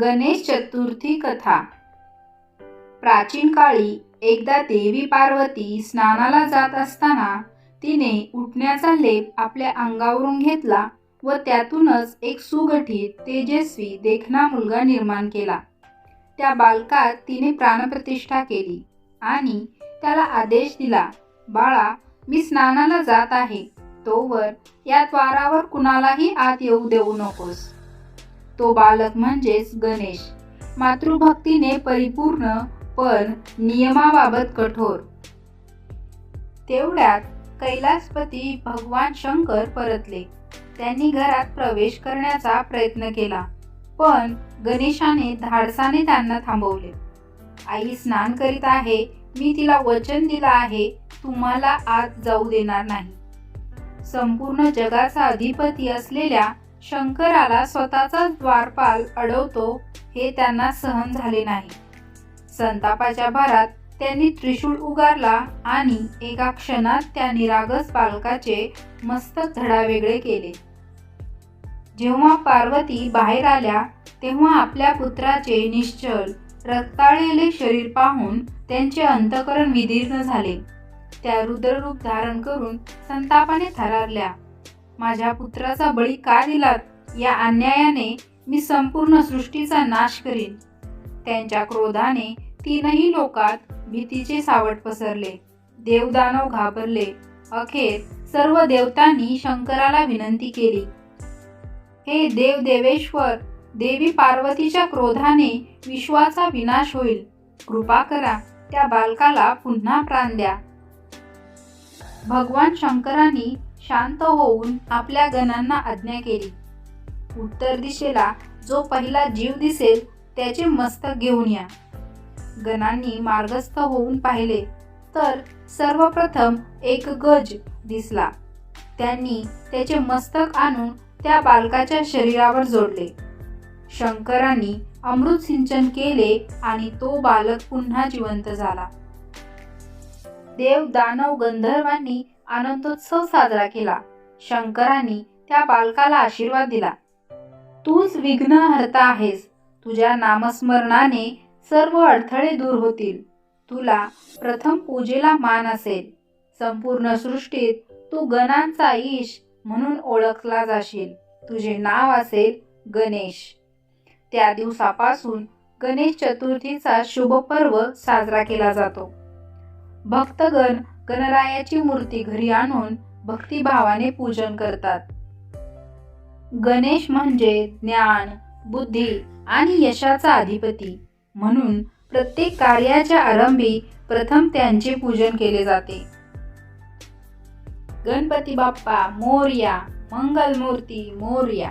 गणेश चतुर्थी कथा. प्राचीन काळी एकदा देवी पार्वती स्नानाला जात असताना तिने उठण्याचा लेप आपल्या अंगावरून घेतला व त्यातूनच एक सुगठीत तेजस्वी देखणा मुलगा निर्माण केला. त्या बालकात तिने प्राणप्रतिष्ठा केली आणि त्याला आदेश दिला बाळा मी स्नानाला जात आहे. तोवर या द्वारावर कुणालाही आत येऊ देऊ नकोस. तो बालक म्हणजेच गणेश. मातृभक्तीने परिपूर्ण पण नियमाबाबत कठोर. तेवढ्यात कैलासपती भगवान शंकर परतले. त्यांनी घरात प्रवेश करण्याचा प्रयत्न केला पण गणेशाने धाडसाने त्यांना थांबवले. आई स्नान करीत आहे मी तिला वचन दिलं आहे तुम्हाला आत जाऊ देणार नाही. संपूर्ण जगाचा अधिपती असलेल्या शंकराला स्वतःचाच द्वारपाल अडवतो हे त्यांना सहन झाले नाही. संतापाच्या भारात त्यांनी त्रिशूळ उगारला आणि एका क्षणात त्या निरागस बालकाचे मस्तक धडावेगळे केले. जेव्हा पार्वती बाहेर आल्या तेव्हा आपल्या पुत्राचे निश्चल रक्ताळलेले शरीर पाहून त्यांचे अंतकरण विदीर्ण झाले. त्या रुद्ररूप धारण करून संतापाने थरारल्या. माझ्या पुत्राचा बळी का दिलात? या अन्यायाने मी संपूर्ण सृष्टीचा नाश करीन. त्यांच्या क्रोधाने तीनही लोकात भीतीचे सावट पसरले. देवदानव घाबरले. अखेर सर्व देवतांनी शंकराला विनंती केली. हे देव देवेश्वर देवी पार्वतीच्या क्रोधाने विश्वाचा विनाश होईल. कृपा करा त्या बालकाला पुन्हा प्राण द्या. भगवान शंकरांनी शांत होऊन आपल्या गणांना आज्ञा केली. उत्तर दिशेला जो पहिला जीव दिसेल त्याचे मस्तक घेऊन या. गणांनी मार्गस्थ होऊन पाहिले तर सर्वप्रथम एक गज दिसला. त्यांनी त्याचे मस्तक आणून त्या बालकाच्या शरीरावर जोडले. शंकरांनी अमृत सिंचन केले आणि तो बालक पुन्हा जिवंत झाला. देव दानव गंधर्वांनी आनंदोत्सव साजरा केला. शंकरांनी त्या बालकाला आशीर्वाद दिला. तूच विघ्न हरता आहेस. तुझ्या नामस्मरणाने सर्व अडथळे दूर होतील. तुला प्रथम पूजेला मान असेल. संपूर्ण सृष्टीत तू गणांचा ईश म्हणून ओळखला जाशील. तुझे नाव असेल गणेश. त्या दिवसापासून गणेश चतुर्थीचा शुभ पर्व साजरा केला जातो. भक्तगण गणरायाची मूर्ती घरी आणून भक्तिभावाने पूजन करतात. गणेश म्हणजे ज्ञान बुद्धी आणि यशाचा अधिपती. म्हणून प्रत्येक कार्याच्या आरंभी प्रथम त्यांचे पूजन केले जाते. गणपती बाप्पा मोरया मंगलमूर्ती मोर्या.